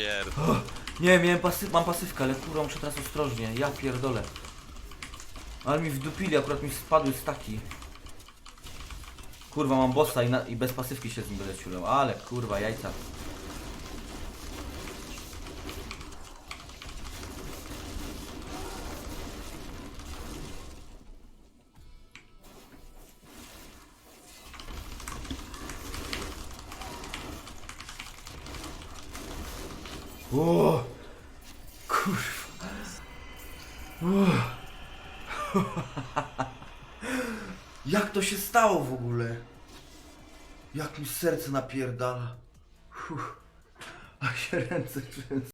pierd... Nie, miałem pasy mam pasywkę, ale kurwa muszę teraz ostrożnie. Ja pierdolę. Ale mi wdupili, akurat mi spadły staki. Kurwa, mam bossa i, i bez pasywki się z nim będę ciulał. Ale kurwa, jajca. O, kurwa. O. Jak to się stało w ogóle? Jak mi serce napierdala. Uff. A się ręce trzęsą.